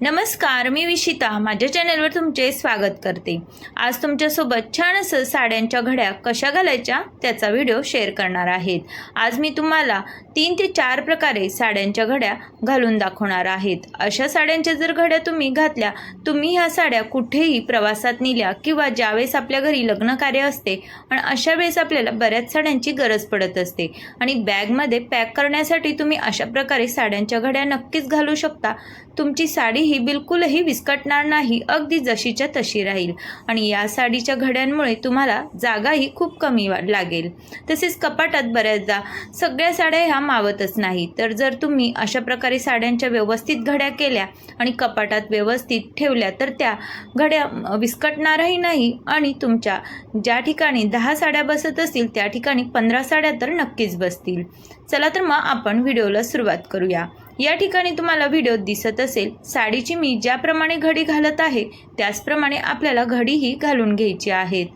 नमस्कार मी विशिता. माझ्या चॅनलवर तुमचे स्वागत करते. आज तुमच्यासोबत छान असं साड्यांच्या घड्या कशा घालायच्या त्याचा व्हिडिओ शेअर करणार आहेत. आज मी तुम्हाला तीन ते चार प्रकारे साड्यांच्या घड्या घालून दाखवणार आहेत. अशा साड्यांच्या जर घड्या तुम्ही घातल्या तुम्ही ह्या साड्या कुठेही प्रवासात नेल्या किंवा ज्यावेळेस आपल्या घरी लग्न कार्य असते आणि अशा वेळेस आपल्याला बऱ्याच साड्यांची गरज पडत असते. आणि बॅगमध्ये पॅक करण्यासाठी तुम्ही अशा प्रकारे साड्यांच्या घड्या नक्कीच घालू शकता. तुमची साडी ही बिलकुलही विस्कटणार नाही अगदी जशीच्या तशी राहील. आणि या साडीच्या घड्यांमुळे तुम्हाला जागाही खूप कमी वा- लागेल. तसेच कपाटात बऱ्याचदा सगळ्या साड्या ह्या मावतच नाही तर जर तुम्ही अशा प्रकारे साड्यांच्या व्यवस्थित घड्या केल्या आणि कपाटात व्यवस्थित ठेवल्या तर त्या घड्या विस्कटणारही नाही आणि तुमच्या ज्या ठिकाणी दहा साड्या बसत असतील त्या ठिकाणी पंधरा साड्या तर नक्कीच बसतील. चला तर मग आपण व्हिडिओला सुरुवात करूया. या ठिकाणी तुम्हाला व्हिडिओत दिसत असेल साडीची मी ज्याप्रमाणे घडी घालत आहे त्याचप्रमाणे आपल्याला घडीही घालून घ्यायची आहेत.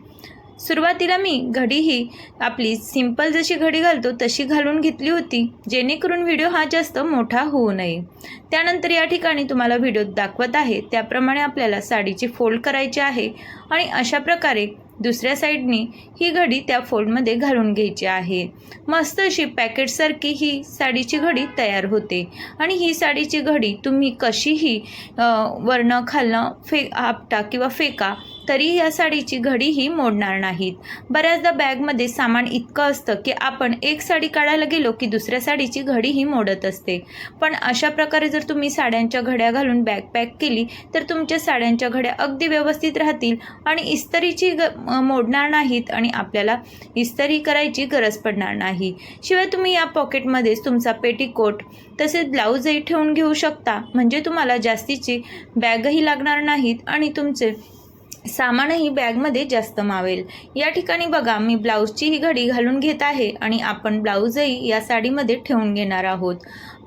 सुरुवातीला मी घडी ही आपली सिंपल जशी घडी घालतो तशी घालून घेतली होती जेणेकरून व्हिडिओ हा जास्त मोठा होऊ नये. त्यानंतर या ठिकाणी तुम्हाला व्हिडिओ दाखवत आहे त्याप्रमाणे आपल्याला साडीची फोल्ड करायची आहे आणि अशा प्रकारे दुसऱ्या साईडनी ही घडी त्या फोल्डमध्ये घालून घ्यायची आहे. मस्त अशी पॅकेटसारखी ही साडीची घडी तयार होते आणि ही साडीची घडी तुम्ही कशीही वरणं खालणं फे आपटा किंवा फेका तरी या साडीची घडीही मोडणार नाहीत. बऱ्याचदा बॅगमध्ये सामान इतकं असतं की आपण एक साडी काढायला गेलो की दुसऱ्या साडीची घडीही मोडत असते. पण अशा प्रकारे जर तुम्ही साड्यांच्या घड्या घालून बॅग पॅक केली तर तुमच्या साड्यांच्या घड्या अगदी व्यवस्थित राहतील आणि इस्तरीची ग मोडणार नाहीत आणि आपल्याला इस्तरी करायची गरज पडणार नाही. शिवाय तुम्ही या पॉकेटमध्येच तुमचा पेटीकोट तसेच ब्लाऊजही ठेवून घेऊ शकता. म्हणजे तुम्हाला जास्तीची बॅगही लागणार नाहीत आणि तुमचे सामानही बॅगमध्ये जास्त मावेल. या ठिकाणी बघा मी ब्लाऊजची ही घडी घालून घेत आहे आणि आपण ब्लाऊजही या साडीमध्ये ठेवून घेणार आहोत.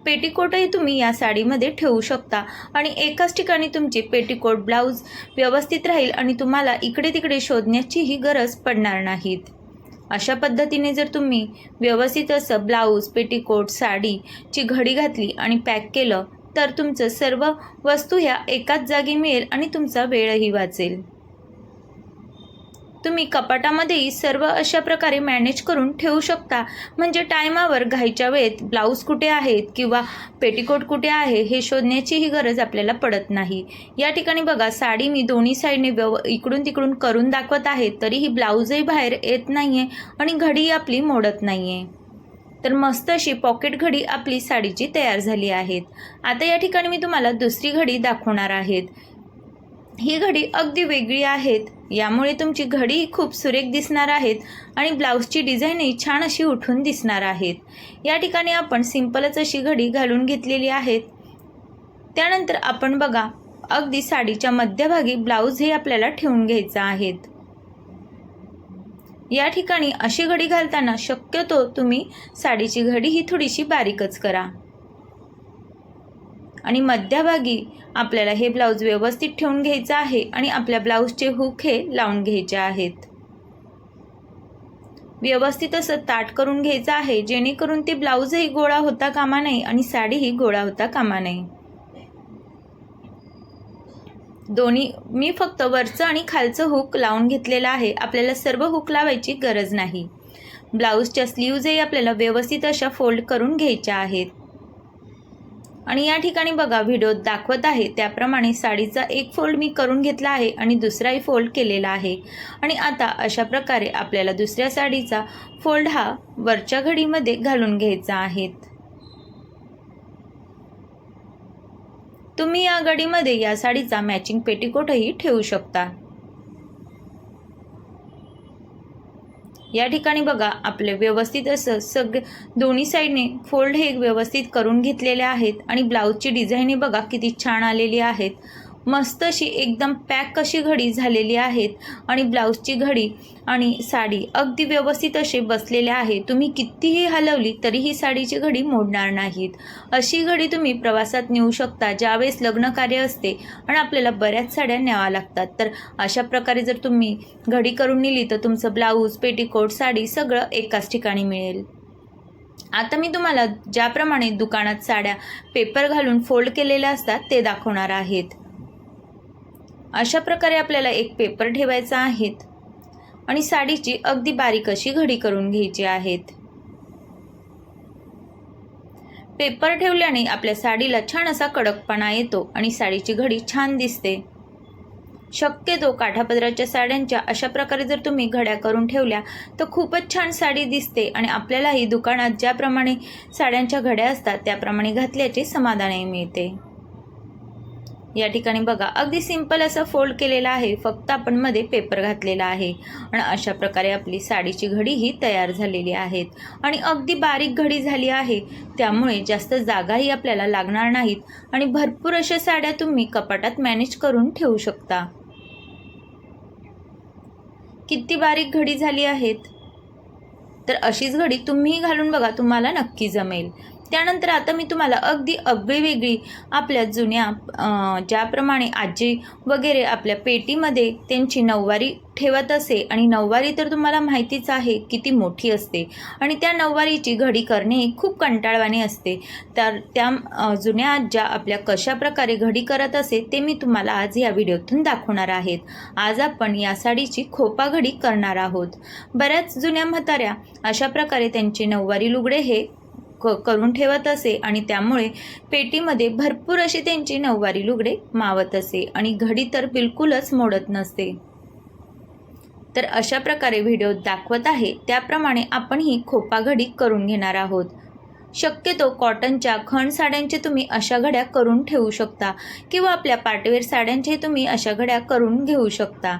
पेटीकोटही तुम्ही या साडीमध्ये ठेवू शकता आणि एकाच ठिकाणी तुमचे पेटीकोट ब्लाऊज व्यवस्थित राहील आणि तुम्हाला इकडे तिकडे शोधण्याचीही गरज पडणार नाहीत. अशा पद्धतीने जर तुम्ही व्यवस्थित असं ब्लाऊज पेटीकोट साडीची घडी घातली आणि पॅक केलं तर तुमचं सर्व वस्तू ह्या एकाच जागी मिळेल आणि तुमचा वेळही वाचेल. तुम्ही कपाटामध्येही सर्व अशा प्रकारे मॅनेज करून ठेवू शकता. म्हणजे टायमावर घाईच्या वेळेत ब्लाऊज कुठे आहेत किंवा पेटीकोट कुठे आहे हे शोधण्याचीही गरज आपल्याला पडत नाही. या ठिकाणी बघा साडी मी दोन्ही साईडने व्यव इकडून तिकडून करून दाखवत आहे तरीही ब्लाऊजही बाहेर येत नाही आहे आणि घडी आपली मोडत नाही आहे तर मस्त अशी पॉकेट घडी आपली साडीची तयार झाली आहेत. आता या ठिकाणी मी तुम्हाला दुसरी घडी दाखवणार आहेत. ही घडी अगदी वेगळी आहेत. यामुळे तुमची घडी खूप सुरेख दिसणार आहेत आणि ब्लाऊजची डिझाईनही छान अशी उठून दिसणार आहेत. या ठिकाणी आपण सिंपलच अशी घडी घालून घेतलेली आहेत. त्यानंतर आपण बघा अगदी साडीच्या मध्यभागी ब्लाऊज हे आपल्याला ठेवून घ्यायचं आहेत. या ठिकाणी अशी घडी घालताना शक्यतो तुम्ही साडीची घडी ही थोडीशी बारीकच करा. आणि मध्यभागी आपल्याला हे ब्लाऊज व्यवस्थित ठेवून घ्यायचं आहे आणि आपल्या ब्लाऊजचे हुक हे लावून घ्यायचे आहेत. व्यवस्थित असं ताट करून घ्यायचं आहे जेणेकरून ते ब्लाऊजही गोळा होता कामा नये आणि साडीही गोळा होता कामा नये. दोन्ही मी फक्त वरचं आणि खालचं हुक लावून घेतलेलं आहे आपल्याला सर्व हुक लावायची गरज नाही. ब्लाऊजच्या स्लीव्जही आपल्याला व्यवस्थित अशा फोल्ड करून घ्यायच्या आहेत. आणि या ठिकाणी बघा व्हिडिओत दाखवत आहे. त्याप्रमाणे साडीचा एक फोल्ड मी करून घेतला आहे आणि दुसराही फोल्ड केलेला आहे. आणि आता अशा प्रकारे आपल्याला दुसऱ्या साडीचा फोल्ड हा वरच्या घडीमध्ये घालून घ्यायचा आहे. तुम्ही या घडीमध्ये या साडीचा मॅचिंग पेटीकोटही ठेवू शकता. या ठिकाणी बघा आपले व्यवस्थित असं सगळे दोन्ही साईडने फोल्ड हे व्यवस्थित करून घेतलेले आहेत आणि ब्लाऊजची डिझाईन बघा किती छान आलेली आहेत. मस्त अशी एकदम पॅक कशी घडी झालेली आहेत. आणि ब्लाऊजची घडी आणि साडी अगदी व्यवस्थित असे बसलेले आहे. तुम्ही कितीही हलवली तरी ही साडीची घडी मोडणार नाहीत. अशी घडी तुम्ही प्रवासात नेऊ शकता ज्यावेळेस लग्न कार्य असते आणि आपल्याला बऱ्याच साड्या न्यावा लागतात. तर अशा प्रकारे जर तुम्ही घडी करून नेली तर तुमचं ब्लाऊज पेटीकोट साडी सगळं एकाच ठिकाणी मिळेल. आता मी तुम्हाला ज्याप्रमाणे दुकानात साड्या पेपर घालून फोल्ड केलेल्या असतात ते दाखवणार आहेत. अशा प्रकारे आपल्याला एक पेपर ठेवायचा आहेत. आणि साडीची अगदी बारीक अशी घडी करून घ्यायची आहेत. पेपर ठेवल्याने आपल्या साडीला छान असा कडकपणा येतो आणि साडीची घडी छान दिसते. शक्यतो काठापदराच्या साड्यांच्या अशा प्रकारे जर तुम्ही घड्या करून ठेवल्या तर खूपच छान साडी दिसते आणि आपल्यालाही दुकानात ज्याप्रमाणे साड्यांच्या घड्या असतात त्याप्रमाणे घातल्याचे समाधानही मिळते. या ठिकाणी बघा अगदी सिंपल असं फोल्ड केलेलं आहे. फक्त आपण मध्ये पेपर घातलेला आहे. आणि अशा प्रकारे आपली साडीची घडी ही तयार झालेली आहेत. आणि अगदी बारीक घडी झाली आहे. त्यामुळे जास्त जागाही आपल्याला लागणार नाहीत. आणि भरपूर अशा साड्या तुम्ही कपाटात मॅनेज करून ठेवू शकता. किती बारीक घडी झाली आहेत? तर अशीच घडी तुम्हीही घालून बघा तुम्हाला नक्की जमेल. त्यानंतर आता मी तुम्हाला अगदी अगळी वेगळी आपल्या जुन्या ज्याप्रमाणे आजी वगैरे आपल्या पेटीमध्ये त्यांची नऊवारी ठेवत असे आणि नऊवारी तर तुम्हाला माहितीच आहे किती मोठी असते आणि त्या नऊवारीची घडी करणे खूप कंटाळवाणी असते. तर त्या जुन्या आज्या आपल्या कशा प्रकारे घडी करत असे ते मी तुम्हाला आज या व्हिडिओतून दाखवणार आहेत. आज आपण या साडीची खोपा घडी करणार आहोत. बऱ्याच जुन्या म्हाताऱ्या अशा प्रकारे त्यांचे नऊवारी लुगडे हे क करून ठेवत असे आणि त्यामुळे पेटीमध्ये भरपूर अशी त्यांची नऊवारी लुगडे मावत असे आणि घडी तर बिलकुलच मोडत नसते. तर अशा प्रकारे व्हिडिओ दाखवत आहे त्याप्रमाणे आपण ही खोपा घडी करून घेणार आहोत. शक्यतो कॉटनच्या खण साड्यांचे तुम्ही अशा घड्या करून ठेवू शकता किंवा आपल्या पाटवेर साड्यांचे तुम्ही अशा घड्या करून घेऊ शकता.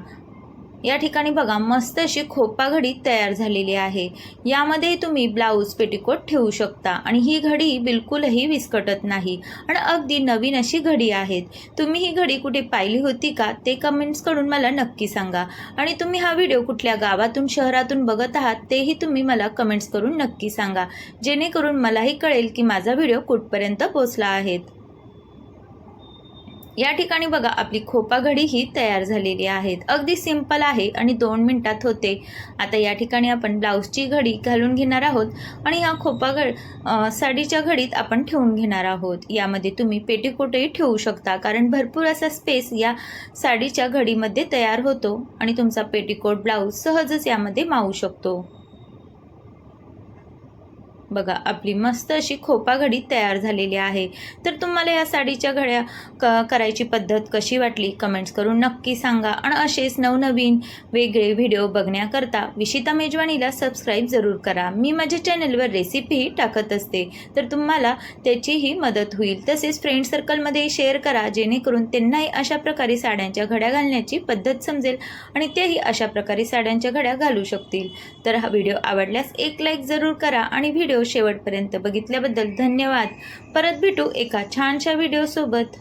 या ठिकाणी बघा मस्त अशी खोपा घडी तयार झालेली आहे. यामध्ये तुम्ही ब्लाऊज पेटिकोट ठेवू शकता आणि ही घडी बिलकुलही विस्कटत नाही. आणि अगदी नवीन अशी घडी आहेत. तुम्ही ही घडी कुठे पाहिली होती का ते कमेंट्सकडून मला नक्की सांगा. आणि तुम्ही हा व्हिडिओ कुठल्या गावातून शहरातून बघत आहात तेही तुम्ही मला कमेंट्स करून नक्की सांगा. जेणेकरून मलाही कळेल की माझा व्हिडिओ कुठपर्यंत पोचला आहेत या ठिकाणी बघा आपली खोपा घडी ही तयार झालेली आहेत. अगदी सिंपल आहे आणि दोन मिनटात होते. आता या ठिकाणी आपण ब्लाऊजची घडी घालून घेणार आहोत आणि ह्या खोपा घड साडीच्या घडीत आपण ठेवून घेणार आहोत. यामध्ये तुम्ही पेटीकोटही ठेवू शकता कारण भरपूर असा स्पेस या साडीच्या घडीमध्ये तयार होतो आणि तुमचा पेटीकोट ब्लाऊज सहजच यामध्ये मावू शकतो. बघा आपली मस्त अशी खोपा घडी तयार झालेली आहे. तर तुम्हाला या साडीच्या घड्या क करायची पद्धत कशी वाटली कमेंट्स करून नक्की सांगा. आणि असेच नवनवीन वेगळे व्हिडिओ बघण्याकरता विशिता मेजवानीला सबस्क्राईब जरूर करा. मी माझ्या चॅनलवर रेसिपीही टाकत असते. तर तुम्हाला त्याचीही मदत होईल. तसेच फ्रेंड सर्कलमध्ये शेअर करा जेणेकरून त्यांनाही अशा प्रकारे साड्यांच्या घड्या घालण्याची पद्धत समजेल आणि तेही अशा प्रकारे साड्यांच्या घड्या घालू शकतील. तर हा व्हिडिओ आवडल्यास एक लाईक जरूर करा आणि व्हिडिओ शेवटपर्यंत बघितल्याबद्दल धन्यवाद. परत भेटू एका छानशा व्हिडिओसोबत